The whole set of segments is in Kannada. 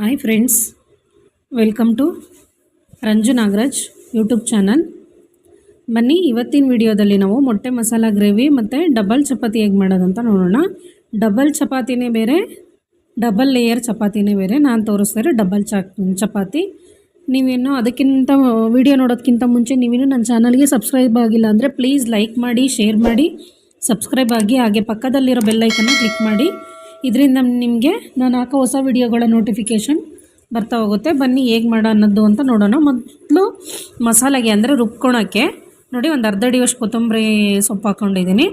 Hi friends welcome to Ranju Nagaraj YouTube channel ಬನ್ನಿ, ಇವತ್ತಿನ ವಿಡಿಯೋದಲ್ಲಿ ನಾವು ಮೊಟ್ಟೆ ಮಸಾಲ ಗ್ರೇವಿ ಮತ್ತು ಡಬಲ್ ಚಪಾತಿ ಹೇಗೆ ಮಾಡೋದಂತ ನೋಡೋಣ. ಡಬಲ್ ಚಪಾತಿನೇ ಬೇರೆ ಡಬಲ್ ಲೇಯರ್ ಚಪಾತಿನೇ ಬೇರೆ. ನಾನು ತೋರಿಸ್ತಾರೆ ಡಬಲ್ ಚಾ ಚಪಾತಿ. ನೀವೇನು ಅದಕ್ಕಿಂತ ವಿಡಿಯೋ ನೋಡೋದಕ್ಕಿಂತ ಮುಂಚೆ ನೀವೇನು ನನ್ನ ಚಾನಲ್ಗೆ ಸಬ್ಸ್ಕ್ರೈಬ್ ಆಗಿಲ್ಲ ಅಂದರೆ ಪ್ಲೀಸ್ ಲೈಕ್ ಮಾಡಿ ಶೇರ್ ಮಾಡಿ ಸಬ್ಸ್ಕ್ರೈಬ್ ಆಗಿ ಹಾಗೆ ಪಕ್ಕದಲ್ಲಿರೋ ಬೆಲ್ಲೈಕನ್ನು ಕ್ಲಿಕ್ ಮಾಡಿ. ಇದರಿಂದ ನಿಮಗೆ ನಾನು ಹಾಕೋ ಹೊಸ ವಿಡಿಯೋಗಳ ನೋಟಿಫಿಕೇಷನ್ ಬರ್ತಾ ಹೋಗುತ್ತೆ. ಬನ್ನಿ ಹೇಗೆ ಮಾಡೋ ಅನ್ನೋದು ಅಂತ ನೋಡೋಣ. ಮೊದಲು ಮಸಾಲೆಗೆ ಅಂದರೆ ರುಬ್ಕೊಳೋಕ್ಕೆ ನೋಡಿ ಒಂದು ಅರ್ಧ ಅಡಿಯಷ್ಟು ಕೊತ್ತಂಬರಿ ಸೊಪ್ಪು ಹಾಕ್ಕೊಂಡಿದ್ದೀನಿ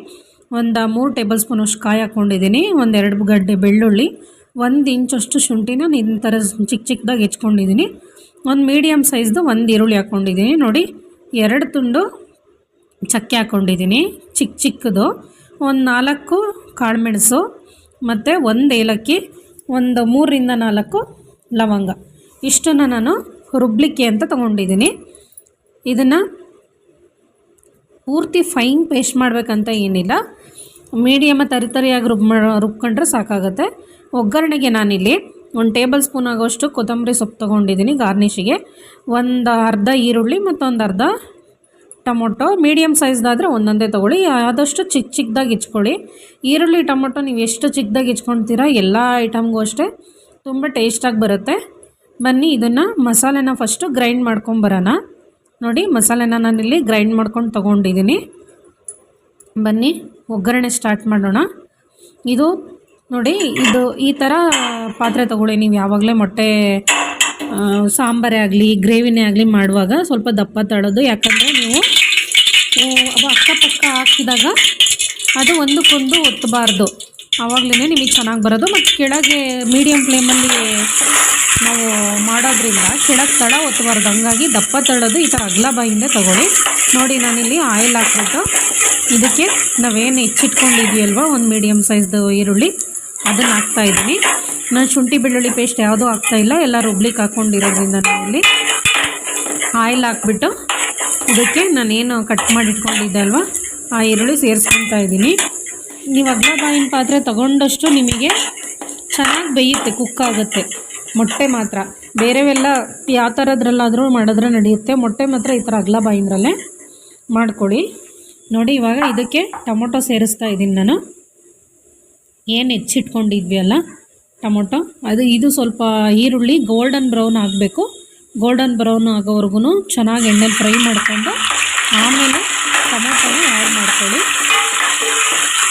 ಒಂದು ಮೂರು ಟೇಬಲ್ ಸ್ಪೂನ್ ಅಷ್ಟು ಕಾಯಿ ಹಾಕ್ಕೊಂಡಿದ್ದೀನಿ ಒಂದು ಎರಡು ಗಡ್ಡೆ ಬೆಳ್ಳುಳ್ಳಿ, ಒಂದು ಇಂಚಷ್ಟು ಶುಂಠಿನ ಈ ಥರ ಚಿಕ್ಕ ಚಿಕ್ಕದಾಗಿ ಹೆಚ್ಕೊಂಡಿದ್ದೀನಿ. ಒಂದು ಮೀಡಿಯಮ್ ಸೈಜ್ದು ಒಂದು ಈರುಳ್ಳಿ ಹಾಕ್ಕೊಂಡಿದ್ದೀನಿ ನೋಡಿ, ಎರಡು ತುಂಡು ಚಕ್ಕೆ ಹಾಕ್ಕೊಂಡಿದ್ದೀನಿ ಚಿಕ್ಕ ಚಿಕ್ಕದು. ಒಂದು ನಾಲ್ಕು ಕಾಳುಮೆಣಸು ಮತ್ತು ಒಂದು ಏಲಕ್ಕಿ, ಒಂದು ಮೂರರಿಂದ ನಾಲ್ಕು ಲವಂಗ. ಇಷ್ಟನ್ನು ನಾನು ರುಬ್ಲಿಕ್ಕೆ ಅಂತ ತೊಗೊಂಡಿದ್ದೀನಿ. ಇದನ್ನು ಪೂರ್ತಿ ಫೈನ್ ಪೇಸ್ಟ್ ಮಾಡಬೇಕಂತ ಏನಿಲ್ಲ. ಮೀಡಿಯಮ್ ತರಿ ತರಿಯಾಗಿ ರುಬ್ ರುಬ್ಕೊಂಡ್ರೆ ಸಾಕಾಗುತ್ತೆ. ಒಗ್ಗರಣೆಗೆ ನಾನಿಲ್ಲಿ ಒಂದು ಟೇಬಲ್ ಸ್ಪೂನ್ ಆಗೋಷ್ಟು ಕೊತ್ತಂಬರಿ ಸೊಪ್ಪು ತೊಗೊಂಡಿದ್ದೀನಿ ಗಾರ್ನಿಷಿಗೆ ಒಂದು ಅರ್ಧ ಈರುಳ್ಳಿ ಮತ್ತು ಒಂದು ಅರ್ಧ ಟೊಮೊಟೊ ಮೀಡಿಯಮ್ ಸೈಜ್ದಾದರೆ ಒಂದೊಂದೇ ತೊಗೊಳ್ಳಿ. ಆದಷ್ಟು ಚಿಕ್ಕ ಚಿಕ್ಕದಾಗಿ ಇಚ್ಕೊಳ್ಳಿ. ಈರುಳ್ಳಿ, ಟೊಮೊಟೊ ನೀವು ಎಷ್ಟು ಚಿಕ್ಕದಾಗಿ ಇಚ್ಕೊಳ್ತೀರಾ ಎಲ್ಲ ಐಟಮ್ಗೂ ಅಷ್ಟೇ ತುಂಬ ಟೇಸ್ಟಾಗಿ ಬರುತ್ತೆ. ಬನ್ನಿ, ಇದನ್ನು ಮಸಾಲೆನ ಫಸ್ಟು ಗ್ರೈಂಡ್ ಮಾಡ್ಕೊಂಬರೋಣ ನೋಡಿ, ಮಸಾಲೆನ ನಾನಿಲ್ಲಿ ಗ್ರೈಂಡ್ ಮಾಡ್ಕೊಂಡು ತೊಗೊಂಡಿದ್ದೀನಿ. ಬನ್ನಿ, ಒಗ್ಗರಣೆ ಸ್ಟಾರ್ಟ್ ಮಾಡೋಣ. ಇದು ನೋಡಿ, ಇದು ಈ ಥರ ಪಾತ್ರೆ ತೊಗೊಳ್ಳಿ. ನೀವು ಯಾವಾಗಲೇ ಮೊಟ್ಟೆ ಸಾಂಬಾರೇ ಆಗಲಿ, ಗ್ರೇವಿನೇ ಆಗಲಿ ಮಾಡುವಾಗ ಸ್ವಲ್ಪ ದಪ್ಪ ತಳೋದು ಯಾಕಂದರೆ ನೀವು ಅಕ್ಕಪಕ್ಕ ಹಾಕಿದಾಗ ಅದು ಒಂದಕ್ಕೊಂದು ಒತ್ತಬಾರ್ದು. ಆವಾಗಲೇ ನಿಮಗೆ ಚೆನ್ನಾಗಿ ಬರೋದು. ಮತ್ತು ಕೆಳಗೆ ಮೀಡಿಯಮ್ ಫ್ಲೇಮಲ್ಲಿ ನಾವು ಮಾಡೋದ್ರಿಂದ ಕೆಳಗೆ ತಳ ಒತ್ತಬಾರ್ದು. ಹಂಗಾಗಿ ದಪ್ಪ ತಳ್ಳೋದು ಈ ಥರ ಅಗ್ಲ ಬಾಯಿಂದ ತೊಗೊಳ್ಳಿ. ನೋಡಿ, ನಾನಿಲ್ಲಿ ಆಯಿಲ್ ಹಾಕ್ಬಿಟ್ಟು ಇದಕ್ಕೆ ನಾವೇನು ಹೆಚ್ಚಿಟ್ಕೊಂಡಿದ್ವಿ ಒಂದು ಮೀಡಿಯಮ್ ಸೈಜ್ದು ಈರುಳ್ಳಿ. ಅದನ್ನು ಹಾಕ್ತಾ ಇದ್ದೀನಿ. ನಾನು ಶುಂಠಿ, ಬೆಳ್ಳುಳ್ಳಿ ಪೇಸ್ಟ್ ಯಾವುದೂ ಹಾಕ್ತಾ ಇಲ್ಲ. ಎಲ್ಲ ರುಬ್ಲಿಕ್ಕೆ ಹಾಕ್ಕೊಂಡಿರೋದ್ರಿಂದ ನಾವಿಲ್ಲಿ ಆಯಿಲ್ ಹಾಕ್ಬಿಟ್ಟು ಇದಕ್ಕೆ ನಾನೇನು ಕಟ್ ಮಾಡಿ ಇಟ್ಕೊಂಡಿದ್ದೆ ಅಲ್ವಾ? ಆ ಈರುಳ್ಳಿ ಸೇರಿಸ್ಕೊತಾ ಇದ್ದೀನಿ. ನೀವು ಅಗ್ಲ ಬಾಯಿನ ಪಾತ್ರೆ ತಗೊಂಡಷ್ಟು ನಿಮಗೆ ಚೆನ್ನಾಗಿ ಬೇಯುತ್ತೆ ಕುಕ್ ಆಗುತ್ತೆ. ಮೊಟ್ಟೆ ಮಾತ್ರ. ಬೇರೆವೆಲ್ಲ ಯಾವ ಥರದ್ರಲ್ಲಾದರೂ ಮಾಡಿದ್ರೆ ನಡೆಯುತ್ತೆ. ಮೊಟ್ಟೆ ಮಾತ್ರ ಈ ಥರ ಅಗ್ಲ ಬಾಯಿಂದ್ರಲ್ಲೇ ಮಾಡ್ಕೊಳ್ಳಿ. ನೋಡಿ, ಇವಾಗ ಇದಕ್ಕೆ ಟೊಮೊಟೊ ಸೇರಿಸ್ತಾ ಇದ್ದೀನಿ ನಾನು. ಏನು ಹೆಚ್ಚಿಟ್ಕೊಂಡಿದ್ವಿ ಅಲ್ಲ, ಟೊಮೊಟೊ. ಅದು ಇದು ಸ್ವಲ್ಪ ಈರುಳ್ಳಿ ಗೋಲ್ಡನ್ ಬ್ರೌನ್ ಆಗಬೇಕು. ಗೋಲ್ಡನ್ ಬ್ರೌನ್ ಆಗೋವರೆಗೂ ಚೆನ್ನಾಗಿ ಎಣ್ಣೆಲಿ ಫ್ರೈ ಮಾಡಿಕೊಂಡು ಆಮೇಲೆ ಟೊಮೊಟೊನ ಆ್ಯಡ್ ಮಾಡ್ಕೊಳ್ಳಿ.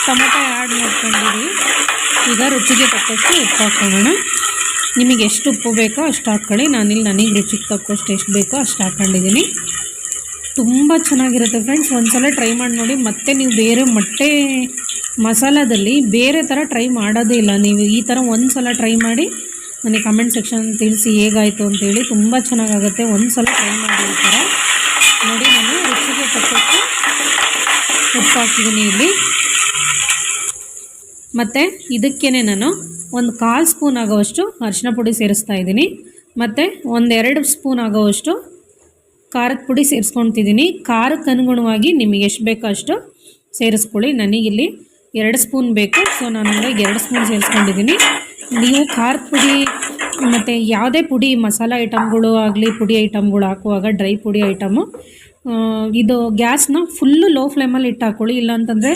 ಟೊಮೊಟೊ ಆ್ಯಡ್ ಮಾಡ್ಕೊಂಡಿರಿ. ಈಗ ರುಚಿಗೆ ತಕ್ಕಷ್ಟು ಉಪ್ಪು ಹಾಕ್ಕೊಳ್ಳೋಣ. ನಿಮಗೆ ಎಷ್ಟು ಉಪ್ಪು ಬೇಕೋ ಅಷ್ಟು ಹಾಕ್ಕೊಳ್ಳಿ. ನಾನಿಲ್ಲಿ ನನಗೆ ರುಚಿಗೆ ತಕ್ಕಷ್ಟು ಎಷ್ಟು ಬೇಕೋ ಅಷ್ಟು ಹಾಕ್ಕೊಂಡಿದ್ದೀನಿ. ತುಂಬ ಚೆನ್ನಾಗಿರುತ್ತೆ ಫ್ರೆಂಡ್ಸ್ ಒಂದ್ಸಲ ಟ್ರೈ ಮಾಡಿ ನೋಡಿ. ಮತ್ತೆ ನೀವು ಬೇರೆ ಮೊಟ್ಟೆ ಮಸಾಲದಲ್ಲಿ ಬೇರೆ ಥರ ಟ್ರೈ ಮಾಡೋದೇ ಇಲ್ಲ. ನೀವು ಈ ಥರ ಒಂದು ಸಲ ಟ್ರೈ ಮಾಡಿ ನನಗೆ ಕಮೆಂಟ್ ಸೆಕ್ಷನ್ ತಿಳಿಸಿ ಹೇಗಾಯಿತು ಅಂತೇಳಿ. ತುಂಬ ಚೆನ್ನಾಗಾಗುತ್ತೆ. ಒಂದು ಸಲ ಟ್ರೈ ಮಾಡಿ ಈ ಥರ ನೋಡಿ, ನಾನು ರುಚಿಗೆ ತಕ್ಕಷ್ಟು ಉಪ್ಪು ಹಾಕಿದ್ದೀನಿ ಇಲ್ಲಿ. ಮತ್ತು ಇದಕ್ಕೇ ನಾನು ಒಂದು ಕಾಲು ಸ್ಪೂನ್ ಆಗೋವಷ್ಟು ಅರಿಶಿನ ಪುಡಿ ಸೇರಿಸ್ತಾ ಇದ್ದೀನಿ. ಮತ್ತು ಒಂದೆರಡು ಸ್ಪೂನ್ ಆಗೋವಷ್ಟು ಖಾರದ ಪುಡಿ ಸೇರಿಸ್ಕೊತಿದ್ದೀನಿ. ಖಾರಕ್ಕೆ ಅನುಗುಣವಾಗಿ ನಿಮಗೆ ಎಷ್ಟು ಬೇಕೋ ಅಷ್ಟು ಸೇರಿಸ್ಕೊಳ್ಳಿ. ನನಗಿಲ್ಲಿ ಎರಡು ಸ್ಪೂನ್ ಬೇಕು. ಸೊ ನಾನು ಎರಡು ಸ್ಪೂನ್ ಸೇರಿಸ್ಕೊಂಡಿದ್ದೀನಿ. ನೀವು ಖಾರದ ಪುಡಿ ಮತ್ತು ಯಾವುದೇ ಪುಡಿ, ಮಸಾಲ ಐಟಮ್ಗಳು ಆಗಲಿ, ಪುಡಿ ಐಟಮ್ಗಳು ಹಾಕುವಾಗ, ಡ್ರೈ ಪುಡಿ ಐಟಮು ಇದು ಗ್ಯಾಸ್ನ ಫುಲ್ಲು ಲೋ ಫ್ಲೇಮಲ್ಲಿ ಇಟ್ಟು ಹಾಕ್ಕೊಳ್ಳಿ ಇಲ್ಲಾಂತಂದರೆ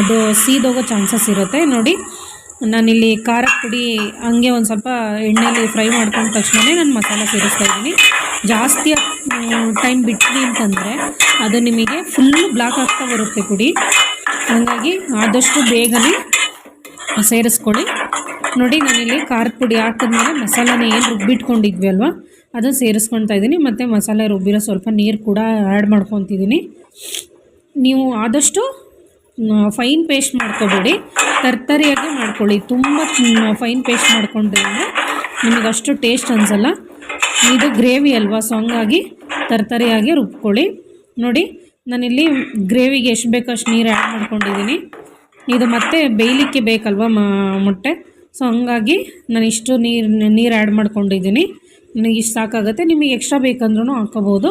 ಅದು ಸೀದೋಗೋ ಚಾನ್ಸಸ್ ಇರುತ್ತೆ. ನೋಡಿ, ನಾನಿಲ್ಲಿ ಖಾರ ಪುಡಿ ಹಂಗೆ ಒಂದು ಸ್ವಲ್ಪ ಎಣ್ಣೆಯಲ್ಲಿ ಫ್ರೈ ಮಾಡ್ಕೊಂಡ ತಕ್ಷಣವೇ ನಾನು ಮಸಾಲ ಸೇರಿಸ್ತಾ ಇದ್ದೀನಿ. ಜಾಸ್ತಿ ಟೈಮ್ ಬಿಟ್ವಿ ಅಂತಂದರೆ, ಅದು ನಿಮಗೆ ಫುಲ್ಲು ಬ್ಲಾಕ್ ಆಗ್ತಾ ಬರುತ್ತೆ ಪುಡಿ. ಹಾಗಾಗಿ ಆದಷ್ಟು ಬೇಗನೆ ಸೇರಿಸ್ಕೊಳ್ಳಿ. ನೋಡಿ ನಾನಿಲ್ಲಿ ಖಾರದ ಪುಡಿ ಹಾಕಿದ್ಮೇಲೆ ಮಸಾಲಾನ ಏನು ರುಬ್ಬಿಟ್ಕೊಂಡಿದ್ವಿ ಅಲ್ವಾ ಅದನ್ನು ಸೇರಿಸ್ಕೊಳ್ತಾ ಇದ್ದೀನಿ ಮತ್ತು ಮಸಾಲೆ ರುಬ್ಬಿರೋ ಸ್ವಲ್ಪ ನೀರು ಕೂಡ ಆ್ಯಡ್ ಮಾಡ್ಕೊತಿದ್ದೀನಿ ನೀವು ಆದಷ್ಟು ಫೈನ್ ಪೇಸ್ಟ್ ಮಾಡ್ಕೋಬೇಡಿ. ತರ್ತರಿಯಾಗಿ ಮಾಡ್ಕೊಳ್ಳಿ. ತುಂಬ ಫೈನ್ ಪೇಸ್ಟ್ ಮಾಡ್ಕೊಂಡ್ರೆ ನಿಮಗೆ ಅಷ್ಟು ಟೇಸ್ಟ್ ಅನಿಸಲ್ಲ. ಇದು ಗ್ರೇವಿ ಅಲ್ವಾ ಸೊ ಹಂಗಾಗಿ ತರ್ತರಿಯಾಗಿ ರುಬ್ಕೊಳ್ಳಿ. ನೋಡಿ, ನಾನಿಲ್ಲಿ ಗ್ರೇವಿಗೆ ಎಷ್ಟು ಬೇಕೋ ಅಷ್ಟು ನೀರು ಆ್ಯಡ್ ಮಾಡ್ಕೊಂಡಿದ್ದೀನಿ ಇದು ಮತ್ತೆ ಬೇಯಲಿಕ್ಕೆ ಬೇಕಲ್ವ ಮೊಟ್ಟೆ? ಸೊ ಹಂಗಾಗಿ ನಾನು ಇಷ್ಟು ನೀರು ನೀರು ಆ್ಯಡ್ ಮಾಡ್ಕೊಂಡಿದ್ದೀನಿ. ನನಗೆ ಇಷ್ಟು ಸಾಕಾಗುತ್ತೆ, ನಿಮಗೆ ಎಕ್ಸ್ಟ್ರಾ ಬೇಕಂದ್ರೂ ಹಾಕೋಬೋದು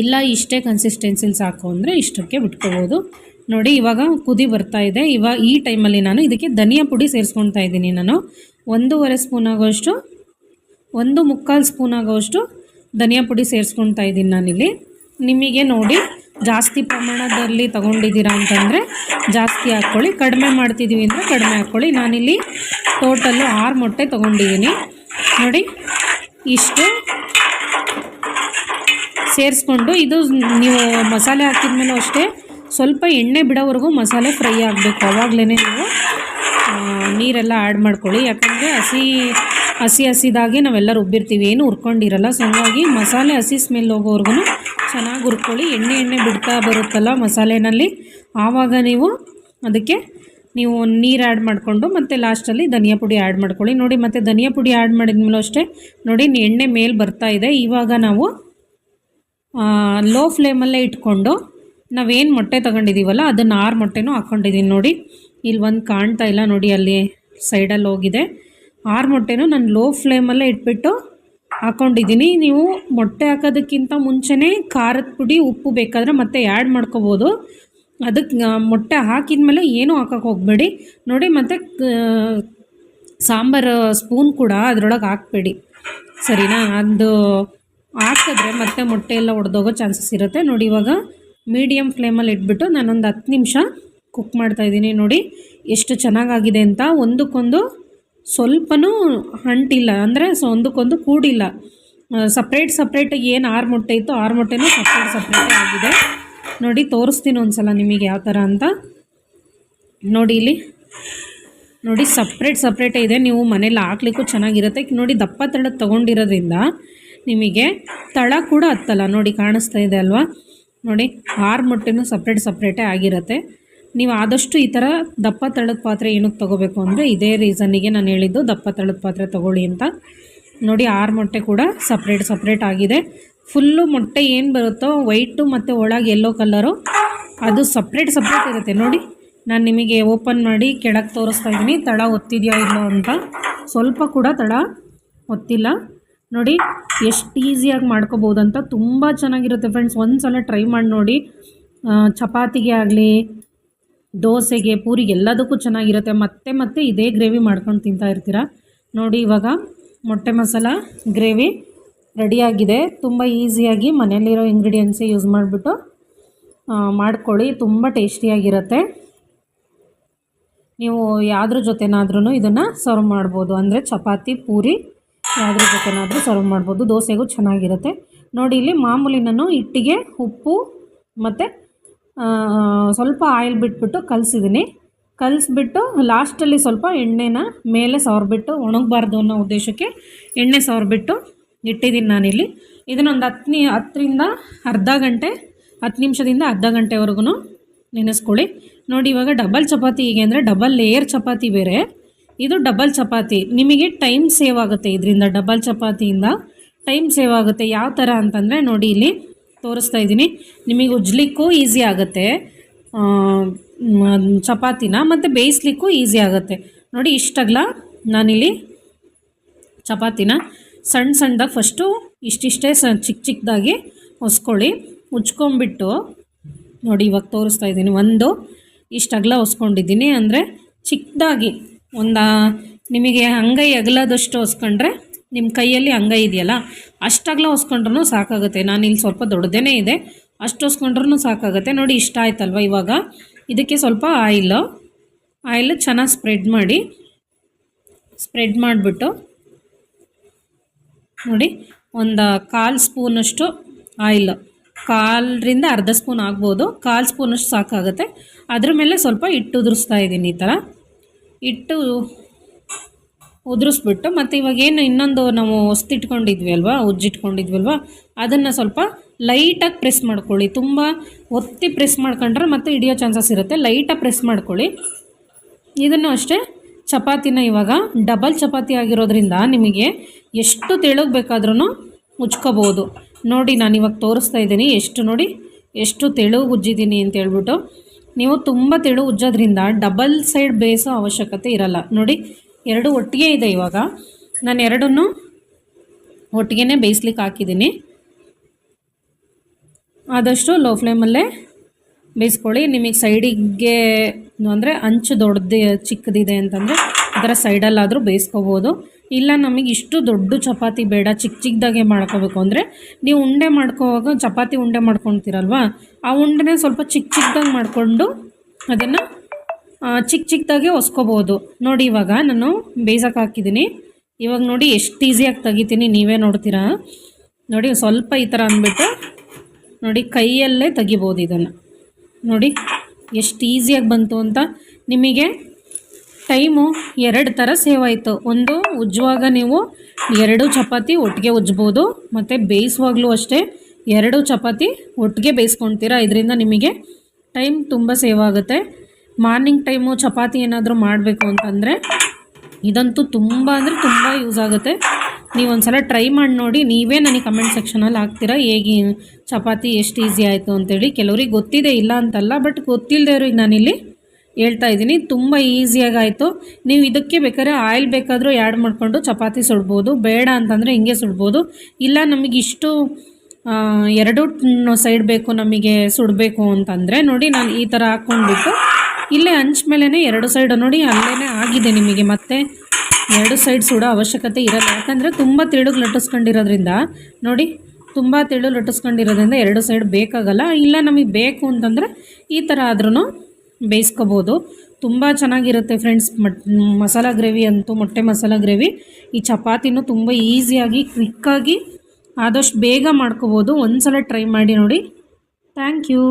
ಇಲ್ಲ, ಇಷ್ಟೇ ಕನ್ಸಿಸ್ಟೆನ್ಸಿಲಿ ಸಾಕು ಅಂದರೆ ಇಷ್ಟಕ್ಕೆ ಬಿಟ್ಕೋಬೋದು. ನೋಡಿ, ಇವಾಗ ಕುದಿ ಬರ್ತಾ ಇದೆ. ಇವಾಗ ಈ ಟೈಮಲ್ಲಿ ನಾನು ಇದಕ್ಕೆ ಧನಿಯಾ ಪುಡಿ ಸೇರಿಸ್ಕೊತಾ ಇದ್ದೀನಿ ನಾನು. ಒಂದೂವರೆ ಸ್ಪೂನ್ ಆಗೋಷ್ಟು ಒಂದು ಮುಕ್ಕಾಲು ಸ್ಪೂನ್ ಆಗೋಷ್ಟು ಧನಿಯಾ ಪುಡಿ ಸೇರಿಸ್ಕೊಳ್ತಾ ಇದ್ದೀನಿ ನಾನಿಲ್ಲಿ. ನಿಮಗೆ ನೋಡಿ ಜಾಸ್ತಿ ಪ್ರಮಾಣದಲ್ಲಿ ತಗೊಂಡಿದ್ದೀರಾ ಅಂತಂದರೆ ಜಾಸ್ತಿ ಹಾಕ್ಕೊಳ್ಳಿ, ಕಡಿಮೆ ಮಾಡ್ತಿದ್ದೀವಿ ಅಂದರೆ ಕಡಿಮೆ ಹಾಕ್ಕೊಳ್ಳಿ. ನಾನಿಲ್ಲಿ ಟೋಟಲ್ಲು ಆರು ಮೊಟ್ಟೆ ತೊಗೊಂಡಿದ್ದೀನಿ. ನೋಡಿ, ಇಷ್ಟು ಸೇರಿಸ್ಕೊಂಡು ಇದು ನೀವು ಮಸಾಲೆ ಹಾಕಿದ್ಮೇಲೂ ಅಷ್ಟೇ ಸ್ವಲ್ಪ ಎಣ್ಣೆ ಬಿಡೋವರೆಗೂ ಮಸಾಲೆ ಫ್ರೈ ಆಗಬೇಕು. ಆವಾಗಲೇ ನೀವು ನೀರೆಲ್ಲ ಆ್ಯಡ್ ಮಾಡ್ಕೊಳ್ಳಿ. ಯಾಕಂದರೆ ಹಸಿ ಹಸಿ ಹಸಿದಾಗಿ ನಾವೆಲ್ಲ ರುಬ್ಬಿರ್ತೀವಿ. ಏನು ಹುರ್ಕೊಂಡಿರಲ್ಲ. ಸೊ ಹಂಗಾಗಿ ಮಸಾಲೆ ಹಸಿ ಸ್ಮೆಲ್ ಹೋಗೋವರೆಗೂ ಚೆನ್ನಾಗಿ ಹುರ್ಕೊಳ್ಳಿ ಎಣ್ಣೆ ಎಣ್ಣೆ ಬಿಡ್ತಾ ಬರುತ್ತಲ್ಲ ಮಸಾಲೆನಲ್ಲಿ. ಆವಾಗ ನೀವು ಅದಕ್ಕೆ ನೀವು ನೀರು ಆ್ಯಡ್ ಮಾಡಿಕೊಂಡು ಮತ್ತು ಲಾಸ್ಟಲ್ಲಿ ಧನಿಯಾ ಪುಡಿ ಆ್ಯಡ್ ಮಾಡ್ಕೊಳ್ಳಿ. ನೋಡಿ, ಮತ್ತು ಧನಿಯಾ ಪುಡಿ ಆ್ಯಡ್ ಮಾಡಿದ್ಮೇಲೂ ಅಷ್ಟೇ, ನೋಡಿ ಎಣ್ಣೆ ಮೇಲೆ ಬರ್ತಾ ಇದೆ. ಇವಾಗ ನಾವು ಲೋ ಫ್ಲೇಮಲ್ಲೇ ಇಟ್ಕೊಂಡು ನಾವೇನು ಮೊಟ್ಟೆ ತಗೊಂಡಿದ್ದೀವಲ್ಲ ಅದನ್ನು ಆರು ಮೊಟ್ಟೆನೂ ಹಾಕ್ಕೊಂಡಿದ್ದೀನಿ ನೋಡಿ. ಇಲ್ಲಿ ಒಂದು ಕಾಣ್ತಾ ಇಲ್ಲ ನೋಡಿ, ಅಲ್ಲಿ ಸೈಡಲ್ಲಿ ಹೋಗಿದೆ. ಆರು ಮೊಟ್ಟೆನೂ ನಾನು ಲೋ ಫ್ಲೇಮಲ್ಲೇ ಇಟ್ಬಿಟ್ಟು ಹಾಕ್ಕೊಂಡಿದ್ದೀನಿ ನೀವು ಮೊಟ್ಟೆ ಹಾಕೋದಕ್ಕಿಂತ ಮುಂಚೆನೇ ಖಾರದ ಪುಡಿ, ಉಪ್ಪು ಬೇಕಾದರೆ ಮತ್ತೆ ಆ್ಯಡ್ ಮಾಡ್ಕೋಬೋದು. ಅದಕ್ಕೆ ಮೊಟ್ಟೆ ಹಾಕಿದ್ಮೇಲೆ ಏನೂ ಹಾಕೋಕೆ ಹೋಗಬೇಡಿ. ನೋಡಿ ಮತ್ತು ಸಾಂಬಾರು ಸ್ಪೂನ್ ಕೂಡ ಅದರೊಳಗೆ ಹಾಕ್ಬೇಡಿ. ಸರಿನಾ? ಅದು ಹಾಕಿದ್ರೆ ಮತ್ತೆ ಮೊಟ್ಟೆ ಎಲ್ಲ ಒಡೆದೋಗೋ ಚಾನ್ಸಸ್ ಇರುತ್ತೆ. ನೋಡಿ ಇವಾಗ ಮೀಡಿಯಮ್ ಫ್ಲೇಮಲ್ಲಿ ಇಟ್ಬಿಟ್ಟು ನಾನೊಂದು ಹತ್ತು ನಿಮಿಷ ಕುಕ್ ಮಾಡ್ತಾಯಿದ್ದೀನಿ ನೋಡಿ ಎಷ್ಟು ಚೆನ್ನಾಗಾಗಿದೆ ಅಂತ. ಒಂದಕ್ಕೊಂದು ಸ್ವಲ್ಪನೂ ಅಂಟಿಲ್ಲ ಅಂದರೆ ಸೊ ಒಂದಕ್ಕೊಂದು ಕೂಡಿಲ್ಲ. ಸಪ್ರೇಟ್ ಸಪ್ರೇಟಾಗಿ ಏನು ಆರು ಮೊಟ್ಟೆ ಇತ್ತು ಆರು ಮೊಟ್ಟೆನೂ ಸಪ್ರೇಟ್ ಸಪ್ರೇಟೇ ಆಗಿದೆ. ನೋಡಿ, ತೋರಿಸ್ತೀನಿ ಒಂದ್ಸಲ ನಿಮಗೆ ಯಾವ ಥರ ಅಂತ. ನೋಡಿ ಇಲ್ಲಿ. ನೋಡಿ ಸಪ್ರೇಟ್ ಸಪ್ರೇಟೇ ಇದೆ. ನೀವು ಮನೇಲಿ ಹಾಕ್ಲಿಕ್ಕೂ ಚೆನ್ನಾಗಿರುತ್ತೆ. ನೋಡಿ, ದಪ್ಪ ತಳ ತೊಗೊಂಡಿರೋದ್ರಿಂದ ನಿಮಗೆ ತಳ ಕೂಡ ಹತ್ತಲ್ಲ. ನೋಡಿ, ಕಾಣಿಸ್ತಾ ಇದೆ ಅಲ್ವಾ? ನೋಡಿ, ಆರು ಮೊಟ್ಟೆನೂ ಸಪ್ರೇಟ್ ಸಪ್ರೇಟೇ ಆಗಿರುತ್ತೆ. ನೀವು ಆದಷ್ಟು ಈ ಥರ ದಪ್ಪ ತಳದ ಪಾತ್ರೆ ಏನಕ್ಕೆ ತೊಗೋಬೇಕು ಅಂದರೆ ಇದೇ ರೀಸನ್ನಿಗೆ ನಾನು ಹೇಳಿದ್ದು ದಪ್ಪ ತಳದ ಪಾತ್ರೆ ತೊಗೊಳ್ಳಿ ಅಂತ. ನೋಡಿ ಆರು ಮೊಟ್ಟೆ ಕೂಡ ಸಪ್ರೇಟ್ ಸಪ್ರೇಟ್ ಆಗಿದೆ. ಫುಲ್ಲು ಮೊಟ್ಟೆ ಏನು ಬರುತ್ತೋ ವೈಟು ಮತ್ತು ಒಳಗೆ ಎಲ್ಲೋ ಕಲ್ಲರು ಅದು ಸಪ್ರೇಟ್ ಸಪ್ರೇಟ್ ಇರುತ್ತೆ. ನೋಡಿ, ನಾನು ನಿಮಗೆ ಓಪನ್ ಮಾಡಿ ಕೆಳಗೆ ತೋರಿಸ್ತಾ ಇದ್ದೀನಿ. ತಳ ಒತ್ತಿದೆಯೋ ಇಲ್ಲೋ ಅಂತ. ಸ್ವಲ್ಪ ಕೂಡ ತಳ ಒತ್ತಿಲ್ಲ. ನೋಡಿ, ಎಷ್ಟು ಈಸಿಯಾಗಿ ಮಾಡ್ಕೋಬೋದಂತ ತುಂಬ ಚೆನ್ನಾಗಿರುತ್ತೆ ಫ್ರೆಂಡ್ಸ್ ಒಂದು ಸಲ ಟ್ರೈ ಮಾಡಿ ನೋಡಿ. ಚಪಾತಿಗೆ ಆಗಲಿ ದೋಸೆಗೆ ಪೂರಿಗೆ ಎಲ್ಲದಕ್ಕೂ ಚೆನ್ನಾಗಿರುತ್ತೆ. ಮತ್ತೆ ಮತ್ತೆ ಇದೇ ಗ್ರೇವಿ ಮಾಡ್ಕೊಂಡು ತಿಂತಾ ಇರ್ತೀರ? ನೋಡಿ, ಇವಾಗ ಮೊಟ್ಟೆ ಮಸಾಲ ಗ್ರೇವಿ ರೆಡಿಯಾಗಿದೆ. ತುಂಬ ಈಸಿಯಾಗಿ ಮನೆಯಲ್ಲಿರೋ ಇಂಗ್ರೀಡಿಯೆಂಟ್ಸೇ ಯೂಸ್ ಮಾಡಿಬಿಟ್ಟು ಮಾಡ್ಕೊಳ್ಳಿ. ತುಂಬ ಟೇಸ್ಟಿಯಾಗಿರುತ್ತೆ. ನೀವು ಯಾವುದ್ರ ಜೊತೆನಾದ್ರೂ ಇದನ್ನು ಸರ್ವ್ ಮಾಡ್ಬೋದು. ಅಂದರೆ ಚಪಾತಿ, ಪೂರಿ ಯಾವುದ್ರ ಜೊತೆನಾದರೂ ಸರ್ವ್ ಮಾಡ್ಬೋದು. ದೋಸೆಗೂ ಚೆನ್ನಾಗಿರುತ್ತೆ. ನೋಡಿ, ಇಲ್ಲಿ ಮಾಮೂಲಿ ನಾನು ಉಪ್ಪು ಮತ್ತು ಸ್ವಲ್ಪ ಆಯಿಲ್ ಬಿಟ್ಬಿಟ್ಟು ಕಲಸಿದ್ದೀನಿ. ಕಲಿಸ್ಬಿಟ್ಟು ಲಾಸ್ಟಲ್ಲಿ ಸ್ವಲ್ಪ ಎಣ್ಣೆನ ಮೇಲೆ ಸವರ್ಬಿಟ್ಟು ಒಣಗಬಾರ್ದು ಅನ್ನೋ ಉದ್ದೇಶಕ್ಕೆ ಎಣ್ಣೆ ಸವರ್ಬಿಟ್ಟು ಇಟ್ಟಿದ್ದೀನಿ ನಾನಿಲ್ಲಿ. ಇದನ್ನೊಂದು ಹತ್ತು ನಿ ಹತ್ತರಿಂದ ಅರ್ಧ ಗಂಟೆ, ಹತ್ತು ನಿಮಿಷದಿಂದ ಅರ್ಧ ಗಂಟೆವರೆಗೂ ನೆನೆಸ್ಕೊಳ್ಳಿ. ನೋಡಿ ಇವಾಗ ಡಬಲ್ ಚಪಾತಿ ಹೀಗೆ ಅಂದರೆ ಡಬಲ್ ಲೇಯರ್ ಚಪಾತಿ ಬೇರೆ. ಇದು ಡಬಲ್ ಚಪಾತಿ. ನಿಮಗೆ ಟೈಮ್ ಸೇವ್ ಆಗುತ್ತೆ ಇದರಿಂದ ಡಬಲ್ ಚಪಾತಿಯಿಂದ. ಟೈಮ್ ಸೇವ್ ಆಗುತ್ತೆ. ಯಾವ ಥರ ಅಂತಂದರೆ ನೋಡಿ ಇಲ್ಲಿ ತೋರಿಸ್ತಾ ಇದ್ದೀನಿ. ನಿಮಗೆ ಉಜ್ಲಿಕ್ಕೂ ಈಸಿ ಆಗುತ್ತೆ. ಚಪಾತಿನ ಮತ್ತು ಬೇಯಿಸ್ಲಿಕ್ಕೂ ಈಸಿ ಆಗುತ್ತೆ. ನೋಡಿ, ಇಷ್ಟಾಗಲ ನಾನಿಲ್ಲಿ ಚಪಾತಿನ ಸಣ್ಣ ಸಣ್ಣದಾಗಿ ಫಸ್ಟು ಇಷ್ಟಿಷ್ಟೇ ಸ ಚಿಕ್ಕ ಚಿಕ್ಕದಾಗಿ ಹೊಸ್ಕೊಳ್ಳಿ ಉಜ್ಕೊಂಬಿಟ್ಟು ನೋಡಿ, ಇವಾಗ ತೋರಿಸ್ತಾ ಇದ್ದೀನಿ. ಒಂದು ಇಷ್ಟು ಅಗಲ ಹೊಸ್ಕೊಂಡಿದ್ದೀನಿ ಅಂದರೆ ಚಿಕ್ಕದಾಗಿ ಒಂದು, ನಿಮಗೆ ಅಂಗೈ ಅಗಲದಷ್ಟು ಹೊಸ್ಕೊಂಡ್ರೆ ನಿಮ್ಮ ಕೈಯಲ್ಲಿ ಅಂಗೈ ಇದೆಯಲ್ಲ ಅಷ್ಟಗಲ ಹೊಸ್ಕೊಂಡ್ರೂ ಸಾಕಾಗುತ್ತೆ. ನಾನು ಇಲ್ಲಿ ಸ್ವಲ್ಪ ದೊಡ್ಡದೇ ಇದೆ. ಅಷ್ಟು ಹೊಸ್ಕೊಂಡ್ರೂ ಸಾಕಾಗುತ್ತೆ. ನೋಡಿ, ಇಷ್ಟ ಆಯ್ತಲ್ವ ಇವಾಗ? ಇದಕ್ಕೆ ಸ್ವಲ್ಪ ಆಯಿಲು. ಆಯಿಲ್ ಚೆನ್ನಾಗಿ ಸ್ಪ್ರೆಡ್ ಮಾಡಿ, ಸ್ಪ್ರೆಡ್ ಮಾಡಿಬಿಟ್ಟು, ನೋಡಿ, ಒಂದು ಕಾಲು ಸ್ಪೂನಷ್ಟು ಆಯಿಲ್. ಕಾಲರಿಂದ ಅರ್ಧ ಸ್ಪೂನ್ ಆಗ್ಬೋದು. ಕಾಲು ಸ್ಪೂನಷ್ಟು ಸಾಕಾಗುತ್ತೆ. ಅದ್ರ ಮೇಲೆ ಸ್ವಲ್ಪ ಹಿಟ್ಟು ಉದುರಿಸ್ತಾ ಇದ್ದೀನಿ ಈ ಥರ. ಹಿಟ್ಟು ಉದುರಿಸ್ಬಿಟ್ಟು, ಮತ್ತು ಇವಾಗ ಏನು ಇನ್ನೊಂದು ನಾವು ಹೊಸ್ತಿಟ್ಕೊಂಡಿದ್ವಿ ಅಲ್ವಾ ಉಜ್ಜಿಟ್ಕೊಂಡಿದ್ವಿ ಅಲ್ವಾ ಅದನ್ನು ಸ್ವಲ್ಪ ಲೈಟಾಗಿ ಪ್ರೆಸ್ ಮಾಡ್ಕೊಳ್ಳಿ. ತುಂಬ ಒತ್ತಿ ಪ್ರೆಸ್ ಮಾಡ್ಕೊಂಡ್ರೆ ಮತ್ತೆ ಹಿಡಿಯೋ ಚಾನ್ಸಸ್ ಇರುತ್ತೆ. ಲೈಟಾಗಿ ಪ್ರೆಸ್ ಮಾಡ್ಕೊಳ್ಳಿ. ಇದನ್ನು ಅಷ್ಟೇ, ಚಪಾತಿನ ಇವಾಗ ಡಬಲ್ ಚಪಾತಿ ಆಗಿರೋದ್ರಿಂದ ನಿಮಗೆ ಎಷ್ಟು ತೆಳಗೆ ಬೇಕಾದ್ರೂ ಉಜ್ಕೋಬೋದು. ನೋಡಿ ನಾನು ಇವಾಗ ತೋರಿಸ್ತಾ ಇದ್ದೀನಿ, ಎಷ್ಟು ನೋಡಿ, ಎಷ್ಟು ತೆಳು ಉಜ್ಜಿದ್ದೀನಿ ಅಂತ ಹೇಳ್ಬಿಟ್ಟು. ನೀವು ತುಂಬ ತೆಳು ಉಜ್ಜೋದ್ರಿಂದ ಡಬಲ್ ಸೈಡ್ ಬೇಯಿಸೋ ಅವಶ್ಯಕತೆ ಇರಲ್ಲ. ನೋಡಿ ಎರಡು ಒಟ್ಟಿಗೆ ಇದೆ ಇವಾಗ. ನಾನು ಎರಡನ್ನು ಒಟ್ಟಿಗೆ ಬೇಯಿಸ್ಲಿಕ್ಕೆ ಹಾಕಿದ್ದೀನಿ ಆದಷ್ಟು ಲೋ ಫ್ಲೇಮಲ್ಲೇ ಬೇಯಿಸ್ಕೊಳ್ಳಿ. ನಿಮಗೆ ಸೈಡಿಗೆ ಅಂದರೆ ಅಂಚು ದೊಡ್ಡದು, ಚಿಕ್ಕದಿದೆ ಅಂತಂದರೆ ಅದರ ಸೈಡಲ್ಲಾದರೂ ಬೇಯಿಸ್ಕೋಬೋದು. ಇಲ್ಲ ನಮಗೆ ಇಷ್ಟು ದೊಡ್ಡ ಚಪಾತಿ ಬೇಡ ಚಿಕ್ಕ ಚಿಕ್ಕದಾಗೆ ಮಾಡ್ಕೋಬೇಕು ಅಂದರೆ ನೀವು ಉಂಡೆ ಮಾಡ್ಕೋವಾಗ ಚಪಾತಿ ಉಂಡೆ ಮಾಡ್ಕೊಳ್ತೀರಲ್ವ? ಆ ಉಂಡೆನೇ ಸ್ವಲ್ಪ ಚಿಕ್ಕ ಚಿಕ್ಕದಾಗಿ ಮಾಡಿಕೊಂಡು ಅದನ್ನು ಚಿಕ್ಕ ಚಿಕ್ಕದಾಗಿ ಹೊಸ್ಕೋಬೋದು ನೋಡಿ ಇವಾಗ ನಾನು ಬೇಯಿಸೋಕೆ ಹಾಕಿದ್ದೀನಿ. ಇವಾಗ ನೋಡಿ ಎಷ್ಟು ಈಸಿಯಾಗಿ ತೆಗಿತೀನಿ, ನೀವೇ ನೋಡ್ತೀರಾ? ನೋಡಿ ಸ್ವಲ್ಪ ಈ ಥರ ಅಂದ್ಬಿಟ್ಟು ನೋಡಿ ಕೈಯಲ್ಲೇ ತೆಗಿಬೋದು ಇದನ್ನು. ನೋಡಿ ಎಷ್ಟು ಈಸಿಯಾಗಿ ಬಂತು ಅಂತ. ನಿಮಗೆ ಟೈಮು ಎರಡು ಥರ ಸೇವ್ ಆಯಿತು. ಒಂದು, ಉಜ್ಜುವಾಗ ನೀವು ಎರಡು ಚಪಾತಿ ಒಟ್ಟಿಗೆ ಉಜ್ಬೋದು, ಮತ್ತು ಬೇಯಿಸುವಾಗಲೂ ಅಷ್ಟೇ ಎರಡು ಚಪಾತಿ ಒಟ್ಟಿಗೆ ಬೇಯಿಸ್ಕೊಳ್ತೀರಾ ಇದರಿಂದ ನಿಮಗೆ ಟೈಮ್ ತುಂಬ ಸೇವ್ ಆಗುತ್ತೆ. ಮಾರ್ನಿಂಗ್ ಟೈಮು ಚಪಾತಿ ಏನಾದರೂ ಮಾಡಬೇಕು ಅಂತಂದರೆ ಇದಂತೂ ತುಂಬ ಅಂದರೆ ತುಂಬ ಯೂಸ್ ಆಗುತ್ತೆ. ನೀವು ಒಂದ್ಸಲ ಟ್ರೈ ಮಾಡಿ ನೋಡಿ, ನೀವೇ ನನಗೆ ಕಮೆಂಟ್ ಸೆಕ್ಷನಲ್ಲಿ ಹಾಕ್ತೀರಾ, ಹೇಗೆ ಚಪಾತಿ ಎಷ್ಟು ಈಸಿ ಆಯಿತು ಅಂತೇಳಿ. ಕೆಲವ್ರಿಗೆ ಗೊತ್ತಿದೆ ಇಲ್ಲ ಅಂತಲ್ಲ ಬಟ್ ಗೊತ್ತಿಲ್ಲದೆ ನಾನಿಲ್ಲಿ ಹೇಳ್ತಾ ಇದ್ದೀನಿ. ತುಂಬ ಈಸಿಯಾಗಿ ಆಯಿತು. ನೀವು ಇದಕ್ಕೆ ಬೇಕಾದ್ರೆ ಆಯಿಲ್ ಬೇಕಾದರೂ ಆ್ಯಡ್ ಮಾಡಿಕೊಂಡು ಚಪಾತಿ ಸುಡ್ಬೋದು. ಬೇಡ ಅಂತಂದರೆ ಹಿಂಗೆ ಸುಡ್ಬೋದು. ಇಲ್ಲ ನಮಗೆ ಇಷ್ಟು ಎರಡು ಸೈಡ್ ಬೇಕು ನಮಗೆ ಸುಡಬೇಕು ಅಂತಂದರೆ ನೋಡಿ, ನಾನು ಈ ಥರ ಹಾಕ್ಕೊಂಡ್ಬಿಟ್ಟು ಇಲ್ಲೇ ಹಂಚ್ ಮೇಲೇ ಎರಡು ಸೈಡ್ ನೋಡಿ ಅಲ್ಲೇ ಆಗಿದೆ ನಿಮಗೆ ಮತ್ತೆ. ಎರಡು ಸೈಡ್ ಸುಡೋ ಅವಶ್ಯಕತೆ ಇರಲ್ಲ. ಯಾಕಂದರೆ ತುಂಬ ತಿಳುಗ್ ಲಟ್ಟಿಸ್ಕೊಂಡಿರೋದ್ರಿಂದ, ನೋಡಿ, ತುಂಬ ತಿಳು ಲಟ್ಟಿಸ್ಕೊಂಡಿರೋದ್ರಿಂದ ಎರಡು ಸೈಡ್ ಬೇಕಾಗಲ್ಲ. ಇಲ್ಲ ನಮಗೆ ಬೇಕು ಅಂತಂದರೆ ಈ ಥರ ಆದ್ರೂ ಬೇಯಿಸ್ಕೋಬೋದು. ತುಂಬ ಚೆನ್ನಾಗಿರುತ್ತೆ ಫ್ರೆಂಡ್ಸ್ ಮಟ್, ಮಸಾಲ ಗ್ರೇವಿ ಅಂತೂ, ಮೊಟ್ಟೆ ಮಸಾಲ ಗ್ರೇವಿ. ಈ ಚಪಾತಿನೂ ತುಂಬ ಈಸಿಯಾಗಿ ಕ್ವಿಕ್ಕಾಗಿ ಆದಷ್ಟು ಬೇಗ ಮಾಡ್ಕೋಬೋದು. ಒಂದು ಸಲ ಟ್ರೈ ಮಾಡಿ ನೋಡಿ. Thank you.